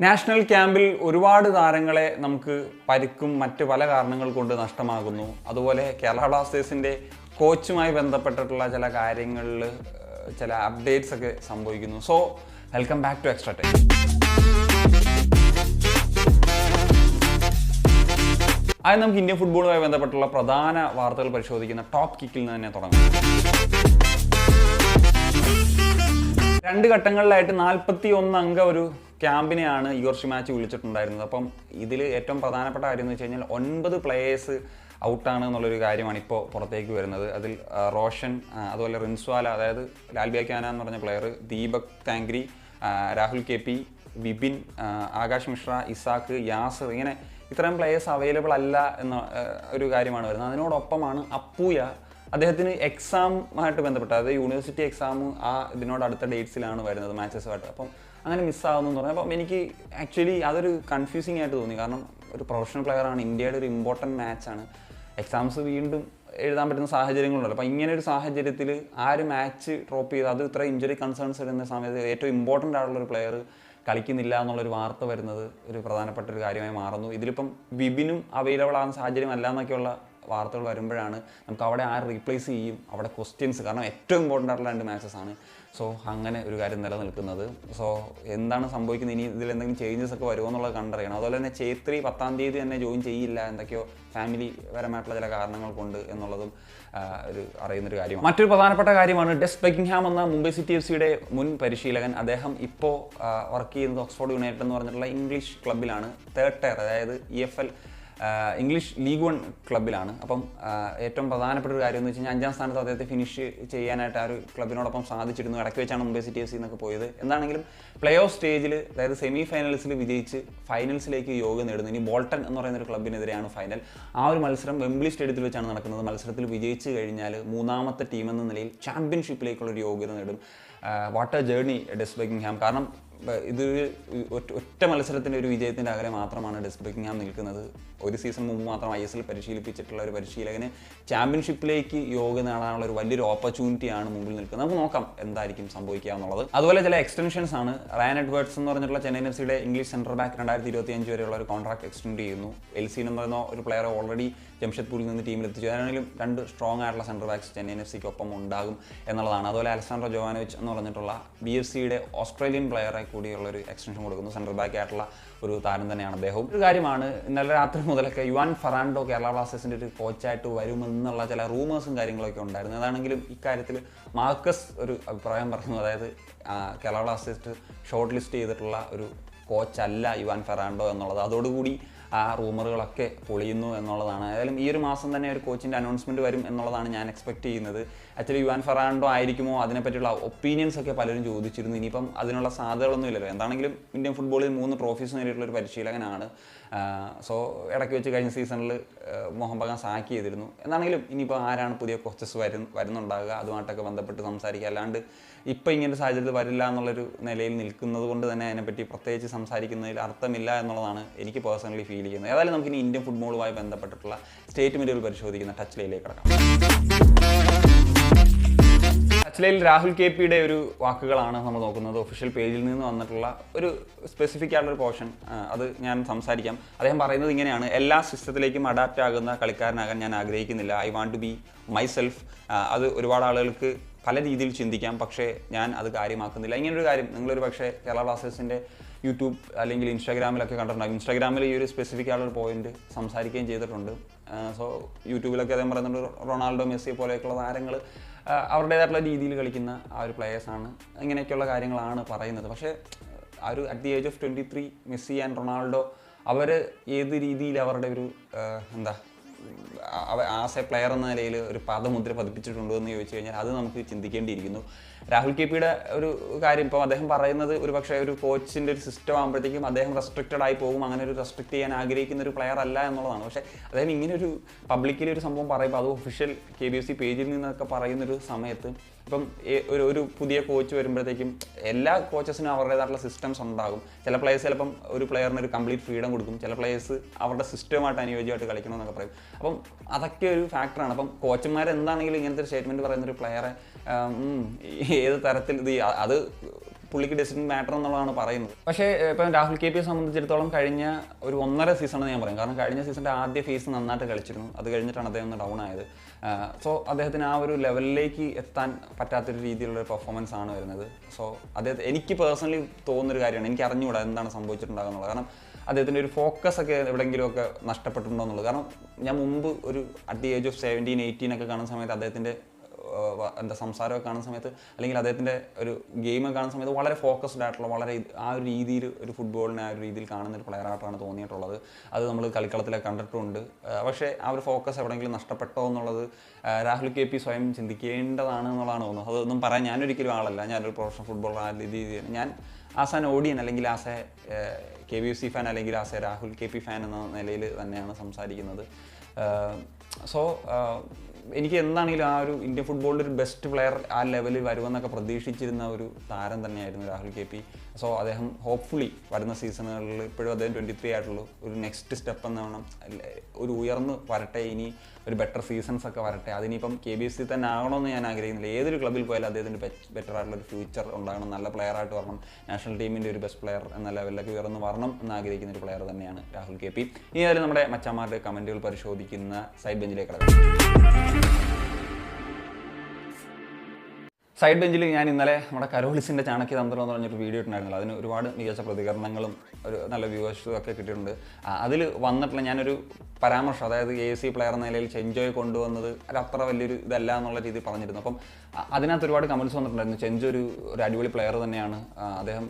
National ക്യാമ്പിൽ ഒരുപാട് താരങ്ങളെ നമുക്ക് പരിക്കും മറ്റ് പല കാരണങ്ങൾ കൊണ്ട് നഷ്ടമാകുന്നു. അതുപോലെ കേരള ബ്ലാസ്റ്റേഴ്സിന്റെ കോച്ചുമായി ബന്ധപ്പെട്ടിട്ടുള്ള ചില കാര്യങ്ങളിൽ ചില അപ്ഡേറ്റ്സ് ഒക്കെ സംഭവിക്കുന്നു. So welcome back to extra time ആദ്യം നമുക്ക് ഇന്ത്യൻ ഫുട്ബോളുമായി ബന്ധപ്പെട്ടുള്ള പ്രധാന വാർത്തകൾ പരിശോധിക്കുന്ന ടോപ്പ് കിക്കിൽ നിന്ന് തന്നെ തുടങ്ങാം. രണ്ട് ഘട്ടങ്ങളിലായിട്ട് നാൽപ്പത്തി ഒന്ന് അംഗ ഒരു ക്യാമ്പിനെയാണ് ഈ വർഷം മാച്ച് വിളിച്ചിട്ടുണ്ടായിരുന്നത്. അപ്പം ഇതിൽ ഏറ്റവും പ്രധാനപ്പെട്ട കാര്യം എന്ന് വെച്ച് കഴിഞ്ഞാൽ ഒൻപത് പ്ലേയേഴ്സ് ഔട്ടാണ് എന്നുള്ളൊരു കാര്യമാണ് ഇപ്പോൾ പുറത്തേക്ക് വരുന്നത്. അതിൽ റോഷൻ അതുപോലെ റിൻസ്വാല അതായത് ലാൽബിയ ക്യാന എന്ന് പറഞ്ഞ player Deepak Tangri Rahul K P Vipin Akash Mishra Isak Yasir ഇങ്ങനെ ഇത്രയും പ്ലേയേഴ്സ് അവൈലബിൾ അല്ല എന്ന ഒരു കാര്യമാണ് വരുന്നത്. അതിനോടൊപ്പമാണ് അപ്പൂയ അദ്ദേഹത്തിന് എക്സാമുമായിട്ട് ബന്ധപ്പെട്ട് അതായത് യൂണിവേഴ്സിറ്റി എക്സാം ആ ഇതിനോട് അടുത്ത ഡേറ്റ്സിലാണ് വരുന്നത് മാച്ചസുമായിട്ട് അപ്പം അങ്ങനെ മിസ്സാകുന്നു എന്ന് പറഞ്ഞപ്പോൾ അപ്പം എനിക്ക് ആക്ച്വലി അതൊരു കൺഫ്യൂസിങ് ആയിട്ട് തോന്നി. കാരണം ഒരു പ്രൊഫഷണൽ പ്ലെയറാണ് ഇന്ത്യയുടെ ഒരു ഇമ്പോർട്ടന്റ് മാച്ചാണ് എക്സാംസ് വീണ്ടും എഴുതാൻ പറ്റുന്ന സാഹചര്യങ്ങളുണ്ടല്ലോ. അപ്പോൾ ഇങ്ങനെ ഒരു സാഹചര്യത്തിൽ ആ ഒരു മാച്ച് ഡ്രോപ്പ് ചെയ്ത് അത് ഇത്ര ഇഞ്ചുറി കൺസേൺസ് വരുന്ന സമയത്ത് ഏറ്റവും ഇമ്പോർട്ടന്റ് ആയിട്ടുള്ള ഒരു പ്ലെയർ കളിക്കുന്നില്ല എന്നുള്ളൊരു വാർത്ത വരുന്നത് ഒരു പ്രധാനപ്പെട്ട ഒരു കാര്യമായി മാറുന്നു. ഇതിലിപ്പം വിബിനും അവൈലബിൾ ആകുന്ന സാഹചര്യം അല്ല എന്നൊക്കെയുള്ള വാർത്തകൾ വരുമ്പോഴാണ് നമുക്ക് അവിടെ ആര് റീപ്ലേസ് ചെയ്യും അവിടെ ക്വസ്റ്റ്യൻസ് കാരണം ഏറ്റവും ഇമ്പോർട്ടന്റ് ആയിട്ടുള്ള രണ്ട് മാച്ചസ് ആണ്. സോ അങ്ങനെ ഒരു കാര്യം നിലനിൽക്കുന്നത്. സോ എന്താണ് സംഭവിക്കുന്നത്? ഇനി ഇതിൽ എന്തെങ്കിലും ചേഞ്ചസ് ഒക്കെ വരുമോ എന്നുള്ളത് കണ്ടറിയണം. അതുപോലെ തന്നെ ചേത്രി പത്താം തീയതി തന്നെ ജോയിൻ ചെയ്യില്ല. എന്തൊക്കെയോ ഫാമിലി പരമായിട്ടുള്ള ചില കാരണങ്ങൾ കൊണ്ട് എന്നുള്ളതും ആ, ഒരു അറിയുന്നൊരു കാര്യമാണ്. മറ്റൊരു പ്രധാനപ്പെട്ട കാര്യമാണ് ഡെസ് ബെക്കിംഗ്ഹാം എന്ന മുംബൈ സിറ്റി എഫ് സിയുടെ മുൻ പരിശീലകൻ. അദ്ദേഹം ഇപ്പോൾ വർക്ക് ചെയ്യുന്നത് ഓക്സ്ഫോർഡ് യുണൈറ്റഡ് എന്ന് പറഞ്ഞിട്ടുള്ള ഇംഗ്ലീഷ് ക്ലബിലാണ് തേർഡ് ടയർ അതായത് E F L English league one ക്ലബിലാണ്. അപ്പം ഏറ്റവും പ്രധാനപ്പെട്ട ഒരു കാര്യം എന്ന് വെച്ച് കഴിഞ്ഞാൽ അഞ്ചാം സ്ഥാനത്ത് അദ്ദേഹത്തെ ഫിനിഷ് ചെയ്യാനായിട്ട് ആ ഒരു ക്ലബിനോടൊപ്പം സാധിച്ചിരുന്നു. ഇടയ്ക്ക് വെച്ചാണ് മുംബൈ സിറ്റി എഫ് സി എന്നൊക്കെ പോയത്. എന്താണെങ്കിലും പ്ലേ ഓഫ് സ്റ്റേജിൽ അതായത് സെമി ഫൈനൽസിൽ വിജയിച്ച് ഫൈനൽസിലേക്ക് യോഗ നേടുന്നു. ഇനി ബോൾട്ടൺ എന്ന് പറയുന്ന ഒരു ക്ലബിനെതിരെയാണ് ഫൈനൽ ആ ഒരു മത്സരം വെംബ്ലി സ്റ്റേഡിയത്തിൽ വെച്ചാണ് നടക്കുന്നത്. മത്സരത്തിൽ വിജയിച്ച് കഴിഞ്ഞാൽ മൂന്നാമത്തെ ടീം എന്ന നിലയിൽ ചാമ്പ്യൻഷിപ്പിലേക്കുള്ള ഒരു യോഗ്യത നേടും. വാട്ടർ ജേർണി ഡെസ് ബെക്കിംഗ്ഹാം കാരണം ഇത് ഒറ്റ- ഒറ്റ മത്സരത്തിന്റെ ഒരു വിജയത്തിന്റെ അകലെ മാത്രമാണ് ഡെസ് ബെക്കിംഗ്ഹാം നിൽക്കുന്നത്. ഒരു സീസൺ മുമ്പ് മാത്രം ഐ എസ് എൽ പരിശീലിപ്പിച്ചിട്ടുള്ള ഒരു പരിശീലകന് ചാമ്പ്യൻഷിപ്പിലേക്ക് യോഗ നേടാനുള്ള ഒരു വലിയൊരു ഓപ്പർച്യൂണിറ്റിയാണ് മുമ്പിൽ നിൽക്കുന്നത്. നമുക്ക് നോക്കാം എന്തായിരിക്കും സംഭവിക്കുക എന്നുള്ളത്. അതുപോലെ ചില എക്സ്റ്റൻഷൻസ് ആണ്. റയൻ എഡ്വേർഡ്സ് എന്ന് പറഞ്ഞിട്ടുള്ള ചെന്നൈ എഫ് സിയുടെ ഇംഗ്ലീഷ് സെൻട്രൽ ബാക്ക് രണ്ടായിരത്തി ഇരുപത്തി അഞ്ച് വരെയുള്ള ഒരു കോൺട്രാക്ട് എക്സ്റ്റെൻഡ് ചെയ്യുന്നു. എൽ സി എന്ന് പറയുന്ന ഒരു പ്ലെയർ ഓൾറെഡി ജംഷഡ്പൂരിൽ നിന്ന് ടീമിൽ എത്തിച്ചു. അതാണെങ്കിലും രണ്ട് സ്ട്രോങ് ആയിട്ടുള്ള സെൻട്രൽ ബാക്സ് ചെന്നൈ എഫ് സിക്ക് ഒപ്പം ഉണ്ടാകും എന്നുള്ളതാണ്. അതുപോലെ അലക്സാണ്ടർ ജോവാനോവിച്ച് എന്ന് പറഞ്ഞിട്ടുള്ള ബി എഫ് സിയുടെ ഓസ്ട്രേലിയൻ പ്ലെയറെ കൂടിയുള്ള ഒരു എക്സ്റ്റൻഷൻ കൊടുക്കുന്നു. സെൻട്രൽ ബാക്ക് ആയിട്ടുള്ള ഒരു താരം തന്നെയാണ് അദ്ദേഹം ഒരു കാര്യമാണ് ഇന്നലെ രാത്രി മുതലൊക്കെ യുവാൻ ഫെറാൻഡോ കേരള ബ്ലാസ്റ്റേഴ്സിന്റെ ഒരു കോച്ചായിട്ട് വരുമെന്നുള്ള ചില റൂമേഴ്സും കാര്യങ്ങളൊക്കെ ഉണ്ടായിരുന്നു. അതാണെങ്കിലും ഇക്കാര്യത്തിൽ മാർക്കസ് ഒരു അഭിപ്രായം പറഞ്ഞു അതായത് കേരള ബ്ലാസ്റ്റേഴ്സ് ഷോർട്ട് ലിസ്റ്റ് ചെയ്തിട്ടുള്ള ഒരു കോച്ചല്ല യുവാൻ ഫെറാൻഡോ എന്നുള്ളത്. അതോടുകൂടി ആ റൂമറുകളൊക്കെ പൊളിയുന്നു എന്നുള്ളതാണ്. ഏതായാലും ഈ ഒരു മാസം തന്നെ ഒരു കോച്ചിന്റെ അനൗൺസ്മെന്റ് വരും എന്നുള്ളതാണ് ഞാൻ എക്സ്പെക്ട് ചെയ്യുന്നത്. ആക്ച്വലി യുവാൻ ഫെറാൻഡോ ആയിരിക്കുമോ? അതിനെപ്പറ്റിയുള്ള ഒപ്പീനിയൻസ് ഒക്കെ പലരും ചോദിച്ചിരുന്നു. ഇനിയിപ്പം അതിനുള്ള സാധ്യതകളൊന്നും ഇല്ലല്ലോ. എന്താണെങ്കിലും ഇന്ത്യൻ ഫുട്ബോളിൽ മൂന്ന് ട്രോഫീസ് നേടിയിട്ടുള്ള ഒരു പരിശീലകനാണ്. സോ ഇടയ്ക്ക് വെച്ച് കഴിഞ്ഞ സീസണിൽ മോഹൻ ബഗാൻ സാക്ക് ചെയ്തിരുന്നു. എന്താണെങ്കിലും ഇനിയിപ്പോൾ ആരാണ് പുതിയ കോച്ചസ് വരും വരുന്നുണ്ടാകുക? അതുമായിട്ടൊക്കെ ബന്ധപ്പെട്ട് സംസാരിക്കുക. അല്ലാണ്ട് ഇപ്പം ഇങ്ങനൊരു സാഹചര്യത്തിൽ വരില്ല എന്നുള്ളൊരു നിലയിൽ നിൽക്കുന്നത് കൊണ്ട് തന്നെ അതിനെപ്പറ്റി പ്രത്യേകിച്ച് സംസാരിക്കുന്നതിൽ അർത്ഥമില്ല എന്നുള്ളതാണ് എനിക്ക് പേഴ്സണലി ഫീൽ ചെയ്യുന്നത്. ഏതായാലും നമുക്ക് ഇനി ഇന്ത്യൻ ഫുട്ബോളുമായി ബന്ധപ്പെട്ടിട്ടുള്ള സ്റ്റേറ്റ്മെന്റുകൾ പരിശോധിക്കുന്ന ടച്ച് ലൈനിലേക്ക് കിടക്കാം. ചിലയിൽ രാഹുൽ കെ പിയുടെ ഒരു വാക്കുകളാണ് നമ്മൾ നോക്കുന്നത്. ഒഫീഷ്യൽ പേജിൽ നിന്ന് വന്നിട്ടുള്ള ഒരു സ്പെസിഫിക് ആയിട്ടുള്ള പോർഷൻ അത് ഞാൻ സംസാരിക്കാം. അദ്ദേഹം പറയുന്നത് ഇങ്ങനെയാണ് എല്ലാ സിസ്റ്റത്തിലേക്കും അഡാപ്റ്റ് ആകുന്ന കളിക്കാരനാകാൻ ഞാൻ ആഗ്രഹിക്കുന്നില്ല. I want to be myself അത് ഒരുപാട് ആളുകൾക്ക് പല രീതിയിൽ ചിന്തിക്കാം പക്ഷേ ഞാൻ അത് കാര്യമാക്കുന്നില്ല. ഇങ്ങനൊരു കാര്യം നിങ്ങളൊരു പക്ഷേ കേരള ബ്ലാസ്റ്റേഴ്സിന്റെ യൂട്യൂബ് അല്ലെങ്കിൽ ഇൻസ്റ്റാഗ്രാമിലൊക്കെ കണ്ടിട്ടുണ്ടാകും. ഇൻസ്റ്റാഗ്രാമിൽ ഈ ഒരു സ്പെസിഫിക് ആയിട്ടുള്ള പോയിന്റ് സംസാരിക്കുകയും ചെയ്തിട്ടുണ്ട്. സോ യൂട്യൂബിലൊക്കെ അദ്ദേഹം പറയുന്നുണ്ട് റൊണാൾഡോ മെസ്സി പോലെയൊക്കെയുള്ള താരങ്ങൾ അവരുടേതായിട്ടുള്ള രീതിയിൽ കളിക്കുന്ന ആ ഒരു പ്ലേയേഴ്സാണ് ഇങ്ങനെയൊക്കെയുള്ള കാര്യങ്ങളാണ് പറയുന്നത്. പക്ഷേ ആ ഒരു at the age of twenty three Messi and Ronaldo അവർ ഏത് രീതിയിൽ അവരുടെ ഒരു എന്താ ആസ് എ പ്ലെയർ എന്ന നിലയിൽ ഒരു പാദമുദ്ര പതിപ്പിച്ചിട്ടുണ്ടോ എന്ന് ചോദിച്ചു കഴിഞ്ഞാൽ അത് നമുക്ക് ചിന്തിക്കേണ്ടിയിരിക്കുന്നു. രാഹുൽ കെ പിയുടെ ഒരു കാര്യം ഇപ്പം അദ്ദേഹം പറയുന്നത് ഒരു പക്ഷേ ഒരു കോച്ചിന്റെ ഒരു സിസ്റ്റം ആകുമ്പോഴത്തേക്കും അദ്ദേഹം റെസ്ട്രിക്റ്റഡ് ആയി പോകും അങ്ങനെ ഒരു റെസ്ട്രിക്ട് ചെയ്യാൻ ആഗ്രഹിക്കുന്ന ഒരു പ്ലെയർ അല്ല എന്നുള്ളതാണ്. പക്ഷേ അദ്ദേഹം ഇങ്ങനെ ഒരു പബ്ലിക്കലി ഒരു സംഭവം പറയുമ്പോൾ അത് official K B F C പേജിൽ നിന്നൊക്കെ പറയുന്നൊരു സമയത്ത് ഇപ്പം ഒരു ഒരു പുതിയ കോച്ച് വരുമ്പോഴത്തേക്കും എല്ലാ കോച്ചസിനും അവരുടേതായിട്ടുള്ള സിസ്റ്റംസ് ഉണ്ടാകും. ചില പ്ലേയേഴ്സ് ചിലപ്പം ഒരു പ്ലെയറിന് ഒരു കംപ്ലീറ്റ് ഫ്രീഡം കൊടുക്കും. ചില പ്ലേയേഴ്സ് അവരുടെ സിസ്റ്റമായിട്ട് അനുയോജ്യമായിട്ട് കളിക്കണം എന്നൊക്കെ പറയും. അപ്പം അതൊക്കെ ഒരു ഫാക്ടറാണ് അപ്പം കോച്ചന്മാർ എന്താണെങ്കിലും ഇങ്ങനത്തെ ഒരു സ്റ്റേറ്റ്മെന്റ് പറയുന്ന ഒരു പ്ലെയറെ ഏത് തരത്തിൽ ഇത് അത് പുള്ളിക്ക് ഡെസിഷൻ മാറ്റർ എന്നുള്ളതാണ് പറയുന്നത്. പക്ഷേ ഇപ്പം രാഹുൽ കെ പിയെ സംബന്ധിച്ചിടത്തോളം കഴിഞ്ഞ ഒരു ഒന്നര സീസൺ ഞാൻ പറയും. കാരണം കഴിഞ്ഞ സീസണിന്റെ ആദ്യ ഫേസ് നന്നായിട്ട് കളിച്ചിരുന്നു. അത് കഴിഞ്ഞിട്ടാണ് അദ്ദേഹം ഒന്ന് ഡൗൺ ആയത്. സോ അദ്ദേഹത്തിന് ആ ഒരു ലെവലിലേക്ക് എത്താൻ പറ്റാത്തൊരു രീതിയിലുള്ള പെർഫോമൻസ് ആണ് വരുന്നത്. സോ അദ്ദേഹത്തെ എനിക്ക് പേഴ്സണലി തോന്നുന്നൊരു കാര്യമാണ്. എനിക്ക് അറിഞ്ഞുകൂടാ എന്താണ് സംഭവിച്ചിട്ടുണ്ടാകുന്നുള്ളത് കാരണം അദ്ദേഹത്തിന്റെ ഒരു ഫോക്കസ് ഒക്കെ എവിടെയെങ്കിലുമൊക്കെ നഷ്ടപ്പെട്ടിട്ടുണ്ടോ എന്നുള്ളത്. കാരണം ഞാൻ മുമ്പ് ഒരു at the age of seventeen eighteen ഒക്കെ കാണുന്ന സമയത്ത് അദ്ദേഹത്തിന്റെ എന്താ സംസാരമൊക്കെ കാണുന്ന സമയത്ത് അല്ലെങ്കിൽ അദ്ദേഹത്തിന്റെ ഒരു ഗെയിമൊക്കെ കാണുന്ന സമയത്ത് വളരെ ഫോക്കസ്ഡ് ആയിട്ടുള്ള വളരെ ആ ഒരു രീതിയിൽ ഒരു ഫുട്ബോളിനെ ആ ഒരു രീതിയിൽ കാണുന്ന ഒരു പ്ലെയർ ആയിട്ടാണ് തോന്നിയിട്ടുള്ളത്. അത് നമ്മൾ കളിക്കളത്തിലൊക്കെ കണ്ടിട്ടുണ്ട്. പക്ഷേ ആ ഒരു ഫോക്കസ് എവിടെയെങ്കിലും നഷ്ടപ്പെട്ടോ എന്നുള്ളത് രാഹുൽ കെ പി സ്വയം ചിന്തിക്കേണ്ടതാണ് എന്നുള്ളതാണ് തോന്നുന്നത്. അതൊന്നും പറയാൻ ഞാനൊരിക്കലും ആളല്ല. ഞാനൊരു പ്രൊഫഷണൽ ഫുട്ബോളർ ആ രീതിയിൽ ഞാൻ ആസ് ആൻ ഓഡിയൻ അല്ലെങ്കിൽ as a K V C fan അല്ലെങ്കിൽ as a Rahul K P fan എന്ന നിലയിൽ തന്നെയാണ് സംസാരിക്കുന്നത്. സോ എനിക്ക് എന്താണെങ്കിലും ആ ഒരു ഇന്ത്യൻ ഫുട്ബോളിൽ ഒരു ബെസ്റ്റ് പ്ലെയർ ആ ലെവലിൽ വരുമെന്നൊക്കെ പ്രതീക്ഷിച്ചിരുന്ന ഒരു താരം തന്നെയായിരുന്നു രാഹുൽ കെ പി. സോ അദ്ദേഹം ഹോപ്പ്ഫുള്ളി വരുന്ന സീസണുകളിൽ ഇപ്പോഴും അദ്ദേഹം ട്വന്റി ത്രീ ആയിട്ടുള്ളൂ. ഒരു നെക്സ്റ്റ് സ്റ്റെപ്പ് എന്ന് വേണം. ഒരു ഉയർന്ന് വരട്ടെ ഇനി. ഒരു ബെറ്റർ സീസൺസ് ഒക്കെ വരട്ടെ. അതിനിപ്പം കെ ബി സി തന്നെ ആകണമെന്ന് ഞാൻ ആഗ്രഹിക്കുന്നില്ല. ഏതൊരു ക്ലബിൽ പോയാലും അദ്ദേഹത്തിന് ബെറ്റർ ആയിട്ടുള്ള ഒരു ഫ്യൂച്ചർ ഉണ്ടാകണം നല്ല പ്ലെയർ ആയിട്ട് വരണം നാഷണൽ ടീമിന്റെ ഒരു ബെസ്റ്റ് പ്ലെയർ എന്ന ലെവലിലേക്ക് ഉയർന്നു വരണം എന്ന് ആഗ്രഹിക്കുന്ന ഒരു പ്ലെയർ തന്നെയാണ് രാഹുൽ കെ പി ഇനി അതിൽ നമ്മുടെ മച്ചന്മാരുടെ കമന്റുകൾ പരിശോധിക്കുന്ന സൈഡ് ബെഞ്ചിലേക്ക് കിടക്കാം. സൈഡ് ബെഞ്ചിൽ ഞാൻ ഇന്നലെ നമ്മുടെ കരോളിസിന്റെ ചാണക്യ തന്ത്രം എന്ന് പറഞ്ഞൊരു വീഡിയോ ഇട്ടുണ്ടായിരുന്നല്ലോ അതിന് ഒരുപാട് മികച്ച പ്രതികരണങ്ങളും ഒരു നല്ല വ്യൂവേഴ്സും ഒക്കെ കിട്ടിയിട്ടുണ്ട്. അതിൽ വന്നിട്ടുള്ള ഞാനൊരു പരാമർശം അതായത് എ സി പ്ലെയർ എന്ന നിലയിൽ ചെഞ്ചോയ് കൊണ്ടുവന്നത് അത് അത്ര വലിയൊരു ഇതല്ല എന്നുള്ള രീതിയിൽ പറഞ്ഞിരുന്നു. അപ്പം അതിനകത്ത് ഒരുപാട് കമൻസ് വന്നിട്ടുണ്ടായിരുന്നു. ചെഞ്ച് ഒരു ഒരു അടിപൊളി പ്ലെയർ തന്നെയാണ്. അദ്ദേഹം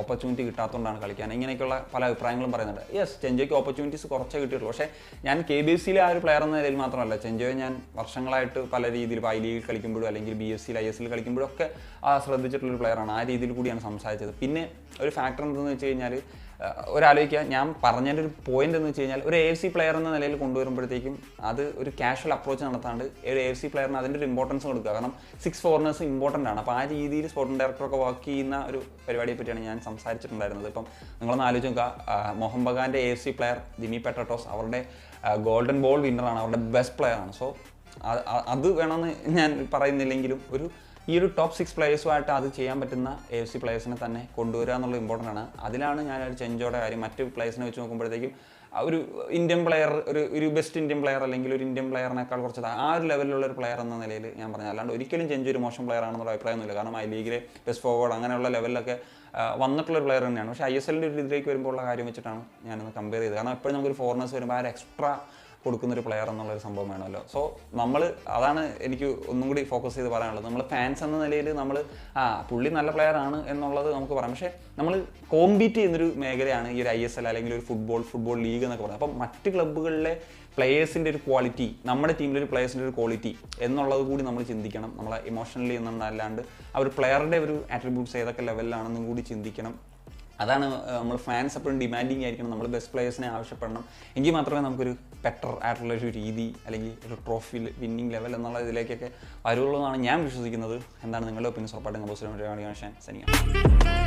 ഓപ്പർച്യൂണിറ്റി കിട്ടാത്തതുകൊണ്ടാണ് കളിക്കാൻ. ഇങ്ങനെയൊക്കെയുള്ള പല അഭിപ്രായങ്ങളും പറയുന്നുണ്ട്. യെസ് ചെഞ്ചോയ്ക്ക് ഓപ്പർച്യൂണിറ്റീസ് കുറച്ചേ കിട്ടിയുള്ളൂ പക്ഷേ ഞാൻ കെ ബി എസ് സിയിലെ ആ ഒരു പ്ലെയർ എന്ന നിലയിൽ മാത്രമല്ല ചെഞ്ചോയെ ഞാൻ വർഷങ്ങളായിട്ട് പല രീതിയിൽ ഐ ലീഗിൽ കളിക്കുമ്പോഴും അല്ലെങ്കിൽ ബി എസ് സിയിൽ ഐ എസ് സിയിൽ കളിക്കുമ്പോഴും ഒക്കെ ആ ശ്രദ്ധിച്ചിട്ടുള്ളൊരു പ്ലെയറാണ് ആ രീതിയിൽ കൂടിയാണ് സംസാരിച്ചത്. പിന്നെ ഒരു ഫാക്ടർ എന്തെന്ന് വെച്ച് കഴിഞ്ഞാൽ ഒരാലോചിക്കുക. ഞാൻ പറഞ്ഞതിന്റെ ഒരു പോയിന്റ് എന്ന് വെച്ച് കഴിഞ്ഞാൽ ഒരു എ എഫ് സി പ്ലെയർ എന്ന നിലയിൽ കൊണ്ടുവരുമ്പോഴത്തേക്കും അത് ഒരു കാഷ്വൽ അപ്രോച്ച് നടത്താണ്ട് ഒരു എ എഫ് സി പ്ലെയറിന് അതിന്റെ ഒരു ഇമ്പോർട്ടൻസ് കൊടുക്കുക. കാരണം സിക്സ് ഫോറിനേഴ്സ് ഇമ്പോർട്ടന്റ് ആണ്. അപ്പോൾ ആ രീതിയിൽ സ്പോർട്ടിംഗ് ഡയറക്ടറൊക്കെ വർക്ക് ചെയ്യുന്ന ഒരു പരിപാടിയെ പറ്റിയാണ് ഞാൻ സംസാരിച്ചിട്ടുണ്ടായിരുന്നത്. ഇപ്പം നിങ്ങളൊന്ന് ആലോചിച്ച് നോക്കുക. Mohun ബഗാന്റെ A F C player Dimi Petratos അവരുടെ ഗോൾഡൻ ബോൾ വിന്നറാണ് അവരുടെ ബെസ്റ്റ് പ്ലെയർ ആണ്. സോ അത് വേണമെന്ന് ഞാൻ പറയുന്നില്ലെങ്കിലും ഒരു ഈ ഒരു ടോപ്പ് സിക്സ് പ്ലേയേഴ്സുമായിട്ട് അത് ചെയ്യാൻ പറ്റുന്ന എ എഫ് സി പ്ലേയേഴ്സിനെ തന്നെ കൊണ്ടുവരിക എന്നുള്ളത് ഇമ്പോർട്ടന്റ് ആണ്. അതിലാണ് ഞാൻ ഒരു ചെഞ്ചോടെ കാര്യം മറ്റ് പ്ലേയേഴ്സിനെ വെച്ച് നോക്കുമ്പോഴത്തേക്കും ഒരു ഇന്ത്യൻ പ്ലെയർ ഒരു ഒരു ബെസ്റ്റ് ഇന്ത്യൻ പ്ലെയർ അല്ലെങ്കിൽ ഒരു ഇന്ത്യൻ പ്ലെയറിനേക്കാൾ കുറച്ച് ആ ഒരു ലെവലിലുള്ള ഒരു പ്ലെയർ എന്ന നിലയിൽ ഞാൻ പറഞ്ഞു അല്ലാണ്ട് ഒരിക്കലും ചെഞ്ചു ഒരു മോശം പ്ലെയർ ആണെന്നുള്ള അഭിപ്രായമൊന്നുമില്ല. കാരണം ഐ ലീഗിലെ ബെസ്റ്റ് ഫോർവേഡ് അങ്ങനെയുള്ള ലെവലിലൊക്കെ വന്നിട്ടുള്ള ഒരു പ്ലെയർ തന്നെയാണ്. പക്ഷേ ഐ എസ് എല്ലിന്റെ ഒരു ഇതിലേക്ക് വരുമ്പോൾ ഉള്ള കാര്യം വെച്ചിട്ടാണ് ഞാനൊന്ന് കമ്പയർ ചെയ്തത്. കാരണം എപ്പോഴും നമുക്കൊരു ഫോറിനേഴ്സ് വരുമ്പോൾ ആ ഒരു എക്സ്ട്രാ കൊടുക്കുന്ന ഒരു പ്ലെയർ എന്നുള്ളൊരു സംഭവം വേണമല്ലോ. സോ നമ്മൾ അതാണ് എനിക്ക് ഒന്നും കൂടി ഫോക്കസ് ചെയ്ത് പറയാനുള്ളത്. നമ്മൾ ഫാൻസ് എന്ന നിലയിൽ നമ്മൾ ആ പുള്ളി നല്ല പ്ലെയർ ആണ് എന്നുള്ളത് നമുക്ക് പറയാം. പക്ഷേ നമ്മൾ കോമ്പീറ്റ് ചെയ്യുന്നൊരു മേഖലയാണ് ഈ ഒരു ഐ എസ് എൽ അല്ലെങ്കിൽ ഒരു ഫുട്ബോൾ ഫുട്ബോൾ ലീഗ് എന്നൊക്കെ പറയുന്നത്. അപ്പം മറ്റ് ക്ലബ്ബുകളിലെ പ്ലേയേഴ്സിന്റെ ഒരു ക്വാളിറ്റി നമ്മുടെ ടീമിലെ ഒരു പ്ലേയേഴ്സിന്റെ ഒരു ക്വാളിറ്റി എന്നുള്ളത് കൂടി നമ്മൾ ചിന്തിക്കണം. നമ്മളെ ഇമോഷണലി എന്നല്ലാണ്ട് ആ ഒരു പ്ലെയറുടെ ഒരു ആട്രിബ്യൂട്ട്സ് ഏതൊക്കെ ലെവലിലാണെന്നും കൂടി ചിന്തിക്കണം. അതാണ് നമ്മൾ ഫാൻസ് എപ്പോഴും ഡിമാൻഡിങ് ആയിരിക്കണം. നമ്മൾ ബെസ്റ്റ് പ്ലേയേഴ്സിനെ ആവശ്യപ്പെടണം. എങ്കിൽ മാത്രമേ നമുക്കൊരു ബെറ്റർ ആയിട്ടുള്ള ഒരു രീതി അല്ലെങ്കിൽ ഒരു ട്രോഫി വിന്നിങ് ലെവൽ എന്നുള്ള ഇതിലേക്കൊക്കെ വരുള്ളൂ എന്നാണ് ഞാൻ വിശ്വസിക്കുന്നത്. എന്താണ് നിങ്ങളുടെ ഒപ്പീനിയൻസ് ഉറപ്പായിട്ടും കമ്പോസിറ്റ് സനിക്കാം